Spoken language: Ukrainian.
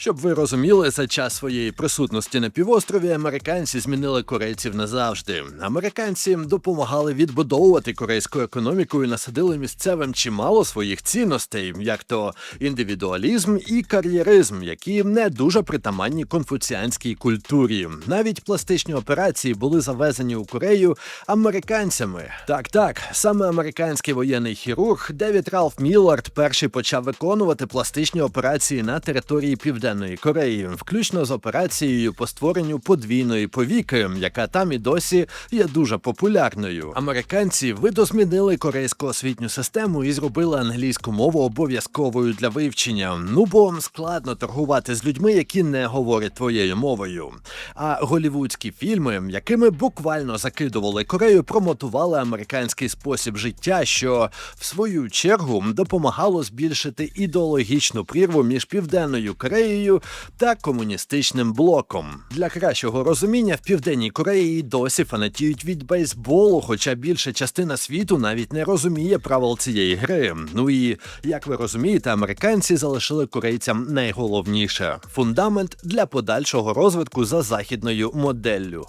Щоб ви розуміли, за час своєї присутності на півострові американці змінили корейців назавжди. Американці допомагали відбудовувати корейську економіку і насадили місцевим чимало своїх цінностей, як то індивідуалізм і кар'єризм, які не дуже притаманні конфуціанській культурі. Навіть пластичні операції були завезені у Корею американцями. Так, так, саме американський воєнний хірург Девід Ралф Міллард перший почав виконувати пластичні операції на території Південної Кореї, включно з операцією по створенню подвійної повіки, яка там і досі є дуже популярною. Американці видозмінили корейську освітню систему і зробили англійську мову обов'язковою для вивчення. Ну бо складно торгувати з людьми, які не говорять твоєю мовою. А голівудські фільми, якими буквально закидували Корею, промотували американський спосіб життя, що в свою чергу допомагало збільшити ідеологічну прірву між південною Кореєю та комуністичним блоком. Для кращого розуміння в південній Кореї досі фанатіють від бейсболу, хоча більша частина світу навіть не розуміє правил цієї гри. Ну і як ви розумієте, американці залишили корейцям найголовніше фундамент для подальшого розвитку за західною моделлю.